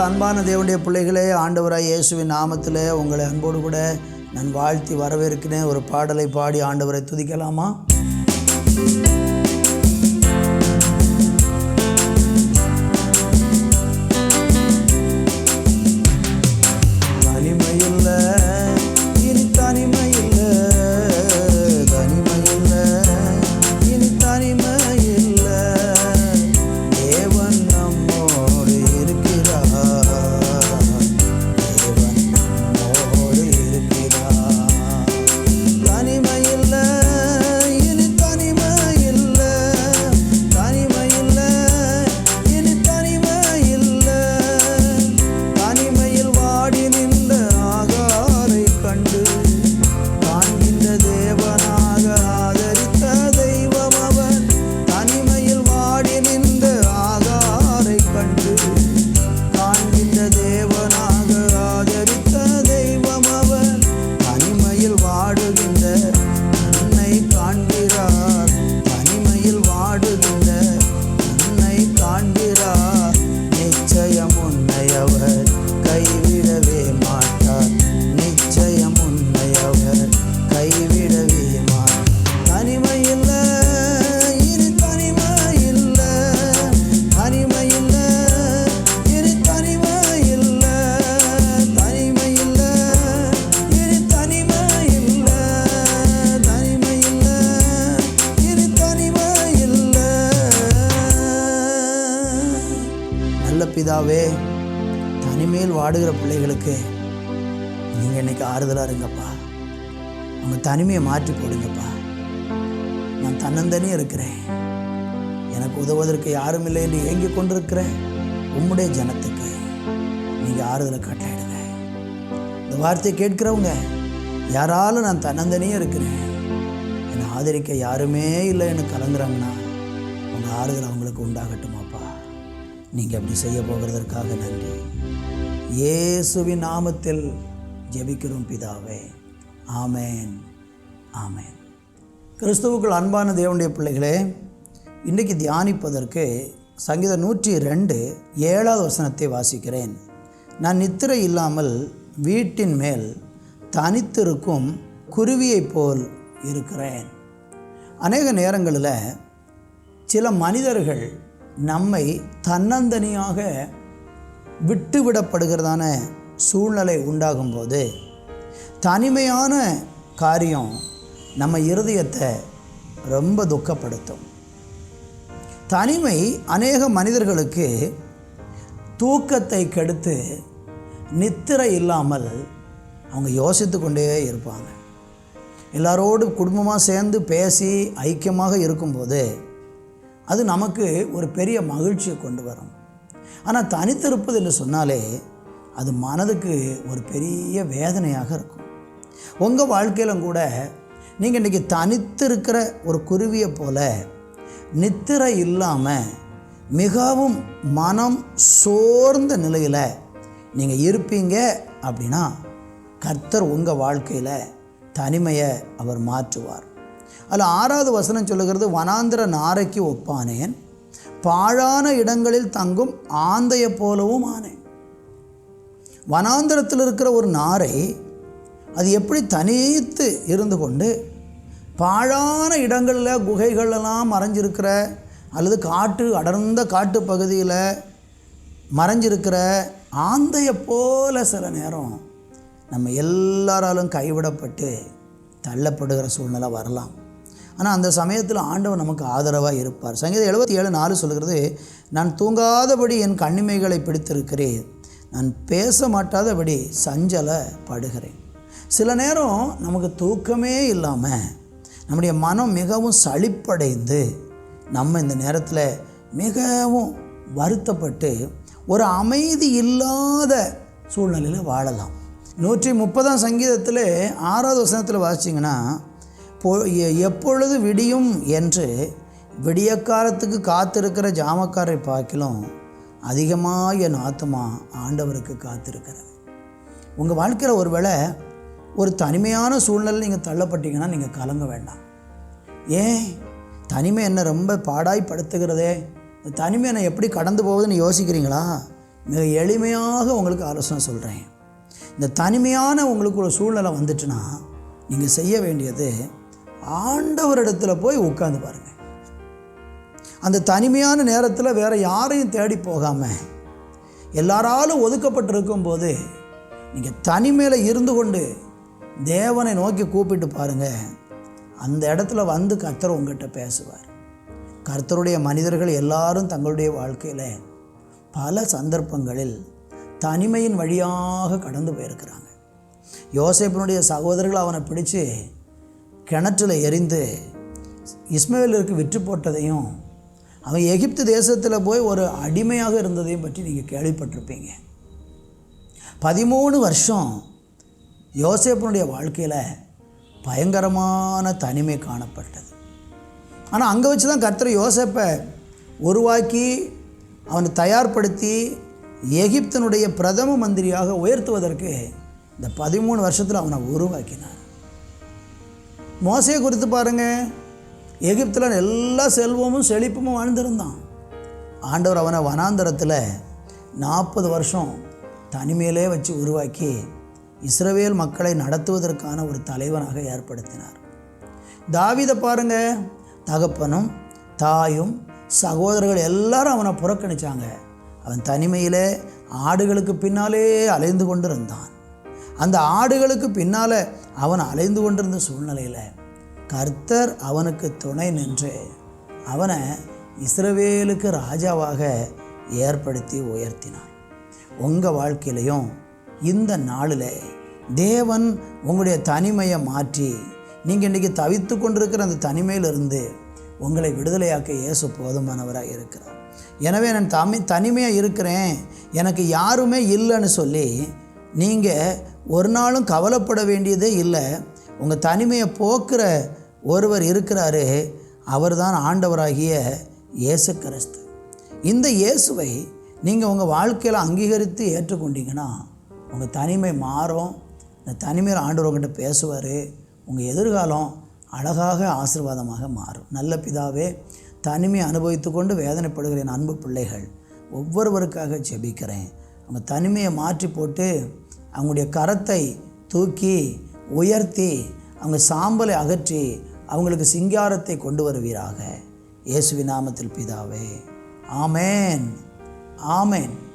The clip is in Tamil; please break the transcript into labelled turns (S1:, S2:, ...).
S1: கிறிஸ்துவுக்குள் அன்பான தேவனுடைய பிள்ளைகளே ஆண்டவராய் இயேசுவின் நாமத்தில் உங்களை அன்போடு கூட நான் வாழ்த்தி வரவேற்கிறேன். ஒரு பாடலை பாடி ஆண்டவரை துதிக்கலாமா? பிதாவே தனிமையில் வாடுகிற பிள்ளைகளுக்கு நீங்கள் இன்னைக்கு ஆறுதலாக இருங்கப்பா. அவங்க தனிமையை மாற்றி போடுங்கப்பா. நான் தன்னந்தனே இருக்கிறேன். எனக்கு உதவுவதற்கு யாரும் இல்லை என்று ஏங்கி கொண்டிருக்கிற உம்முடைய ஜனத்துக்கு நீங்கள் ஆறுதலை கட்டளையிடுங்க இந்த வார்த்தையை கேட்கிறவங்க யாராலும் நான் தன்னந்தனே இருக்கிறேன். என்னை ஆதரிக்க யாருமே இல்லைன்னு கலங்குறாங்கன்னா உங்கள் ஆறுதல் அவங்களுக்கு உண்டாகட்டுமாப்பா. நீங்கள் அப்படி செய்ய போகிறதற்காக நன்றி. இயேசுவின் நாமத்தில் ஜெபிக்கிறோம் பிதாவே. ஆமேன். ஆமேன். கிறிஸ்துவுக்குள் அன்பான தேவனுடைய பிள்ளைகளே இன்றைக்கு தியானிப்பதற்கு சங்கீதம் நூற்றி ரெண்டு ஏழாவது வசனத்தை வாசிக்கிறேன். நான் நித்திரை இல்லாமல் வீட்டின் மேல் தனித்திருக்கும் குருவியைப் போல் இருக்கிறேன். அநேக நேரங்களில் சில மனிதர்கள் நம்மை தன்னந்தனியாக விட்டுவிடப்படுகிறதான சூழ்நிலை உண்டாகும்போது தனிமையான காரியம் நம்ம இருதயத்தை ரொம்ப துக்கப்படுத்தும். தனிமை அநேக மனிதர்களுக்கு தூக்கத்தை கெடுத்து நித்திரை இல்லாமல் அவங்க யோசித்து கொண்டே இருப்பாங்க. எல்லாரோடு குடும்பமாக சேர்ந்து பேசி ஐக்கியமாக இருக்கும்போது அது நமக்கு ஒரு பெரிய மகிழ்ச்சியை கொண்டு வரும். ஆனால் தனித்திருப்பது என்று சொன்னாலே அது மனதுக்கு ஒரு பெரிய வேதனையாக இருக்கும். உங்கள் வாழ்க்கையிலும் கூட நீங்கள் இன்றைக்கி தனித்து இருக்கிற ஒரு குருவியை போல நித்திரை இல்லாமல் மிகவும் மனம் சோர்ந்த நிலையில் நீங்கள் இருப்பீங்க அப்படின்னா கர்த்தர் உங்கள் வாழ்க்கையில் தனிமையை அவர் மாற்றுவார். அதில் ஆறாவது வசனம் சொல்லுகிறது வனாந்திர நாரைக்கு ஒப்பானேன் பாழான இடங்களில் தங்கும் ஆந்தையை போலவும் ஆனேன். வனாந்திரத்தில் இருக்கிற ஒரு நாரை அது எப்படி தனித்து இருந்து கொண்டு பாழான இடங்களில் குகைகளெல்லாம் மறைஞ்சிருக்கிற அல்லது காட்டு அடர்ந்த காட்டு பகுதியில் மறைஞ்சிருக்கிற ஆந்தையை போல சில நேரம் நம்ம எல்லாராலும் கைவிடப்பட்டு தள்ளப்படுகிற சூழ்நிலை வரலாம். ஆனால் அந்த சமயத்தில் ஆண்டவர் நமக்கு ஆதரவாக இருப்பார். சங்கீதம் எழுபத்தி ஏழு நாலு சொல்கிறது நான் தூங்காதபடி என் கண்ணிமைகளை பிடித்திருக்கிறேன். நான் பேச மாட்டாதபடி சஞ்சலப்படுகிறேன். சில நேரம் நமக்கு தூக்கமே இல்லாமல் நம்முடைய மனம் மிகவும் சலிப்படைந்து நம்ம இந்த நேரத்தில் மிகவும் வருத்தப்பட்டு ஒரு அமைதி இல்லாத சூழ்நிலையில் வாழலாம். நூற்றி முப்பதாம் சங்கீதத்தில் ஆறாவது வசனத்தில் வாசிச்சிங்கன்னா எப்பொழுது விடியும் என்று விடியக்காலத்துக்கு காத்திருக்கிற ஜாமக்காரை பார்க்கிலும் அதிகமாக என் ஆத்மா ஆண்டவருக்கு காத்திருக்கிறது. உங்கள் வாழ்க்கையில் ஒருவேளை ஒரு தனிமையான சூழ்நிலை நீங்கள் தள்ளப்பட்டீங்கன்னா நீங்கள் கலங்க வேண்டாம். ஏன்? தனிமை என்னை ரொம்ப பாடாய்ப்படுத்துகிறதே இந்த தனிமை என்னை எப்படி கடந்து போகுதுன்னு யோசிக்கிறீங்களா? மிக எளிமையாக உங்களுக்கு ஆலோசனை சொல்கிறேன் இந்த தனிமையான உங்களுக்கு ஒரு சூழ்நிலை வந்துட்டுனா நீங்கள் செய்ய வேண்டியது ஆண்டவரிடத்தில் போய் உட்காந்து பாருங்கள் அந்த தனிமையான நேரத்தில் வேறு யாரையும் தேடி போகாமல் எல்லாராலும் ஒதுக்கப்பட்டிருக்கும் போது நீங்கள் தனிமையில் இருந்து கொண்டு தேவனை நோக்கி கூப்பிட்டு பாருங்கள் அந்த இடத்துல வந்து கர்த்தர் உங்ககிட்ட பேசுவார். கர்த்தருடைய மனிதர்கள் எல்லாரும் தங்களுடைய வாழ்க்கையில் பல சந்தர்ப்பங்களில் தனிமையின் வழியாக கடந்து போயிருக்கிறாங்க. யோசேப்பனுடைய சகோதரர்கள் அவனை பிடிச்சு கிணற்றில் எரிந்து இஸ்மவேலருக்கு விற்று போட்டதையும் அவன் எகிப்து தேசத்தில் போய் ஒரு அடிமையாக இருந்ததையும் பற்றி நீங்கள் கேள்விப்பட்டிருப்பீங்க. பதிமூணு வருஷம் யோசேப்பனுடைய வாழ்க்கையில் பயங்கரமான தனிமை காணப்பட்டது. ஆனால் அங்கே வச்சு தான் கர்த்தர் யோசேப்பை உருவாக்கி அவனை தயார்படுத்தி எகிப்தனுடைய பிரதம மந்திரியாக உயர்த்துவதற்கு இந்த பதிமூணு வருஷத்தில் அவனை உருவாக்கினார். மோசையை குறித்து பாருங்கள் எகிப்தில் எல்லா செல்வமும் செழிப்பும் வாழ்ந்திருந்தான். ஆண்டவர் அவனை வனாந்தரத்தில் நாற்பது வருஷம் தனிமையிலே வச்சு உருவாக்கி இஸ்ரவேல் மக்களை நடத்துவதற்கான ஒரு தலைவனாக ஏற்படுத்தினார். தாவிதை பாருங்க. தகப்பனும் தாயும் சகோதரர்கள் எல்லாரும் அவனை புறக்கணித்தாங்க அவன் தனிமையிலே ஆடுகளுக்கு பின்னாலே அலைந்து கொண்டிருந்தான். அந்த ஆடுகளுக்கு பின்னால் அவன் அலைந்து கொண்டிருந்த சூழ்நிலையில் கர்த்தர் அவனுக்கு துணை நின்று அவனை இஸ்ரவேலுக்கு ராஜாவாக ஏற்படுத்தி உயர்த்தினார். உங்கள் வாழ்க்கையிலையும் இந்த நாளில் தேவன் உங்களுடைய தனிமையை மாற்றி நீங்கள் இன்றைக்கி தவித்து கொண்டிருக்கிற அந்த தனிமையிலிருந்து உங்களை விடுதலையாக்க இயேசு போதுமானவராக இருக்கிறார். எனவே நான் தமி தனிமையாக இருக்கிறேன் எனக்கு யாருமே இல்லைன்னு சொல்லி நீங்கள் ஒரு நாளும் கவலைப்பட வேண்டியதே இல்லை. உங்கள் தனிமையை போக்குற ஒருவர் இருக்கிறாரு. அவர்தான் ஆண்டவராகிய இயேசு கிறிஸ்து. இந்த இயேசுவை நீங்கள் உங்கள் வாழ்க்கையில் அங்கீகரித்து ஏற்றுக்கொண்டீங்கன்னா உங்கள் தனிமை மாறும். இந்த தனிமையில் ஆண்டவர்கிட்ட பேசுவார். உங்கள் எதிர்காலம் அழகாக ஆசீர்வாதமாக மாறும். நல்ல பிதாவே தனிமை அனுபவித்து கொண்டு வேதனைப்படுகிறேன் அன்பு பிள்ளைகள் ஒவ்வொருவருக்காக ஜெபிக்கிறேன். அவங்க தனிமையை மாற்றி போட்டு அவங்களுடைய கரத்தை தூக்கி உயர்த்தி அவங்க சாம்பலை அகற்றி அவங்களுக்கு சிங்காரத்தை கொண்டு வருவீராக. இயேசுவி நாமத்தில் பிதாவே. ஆமேன். ஆமேன்.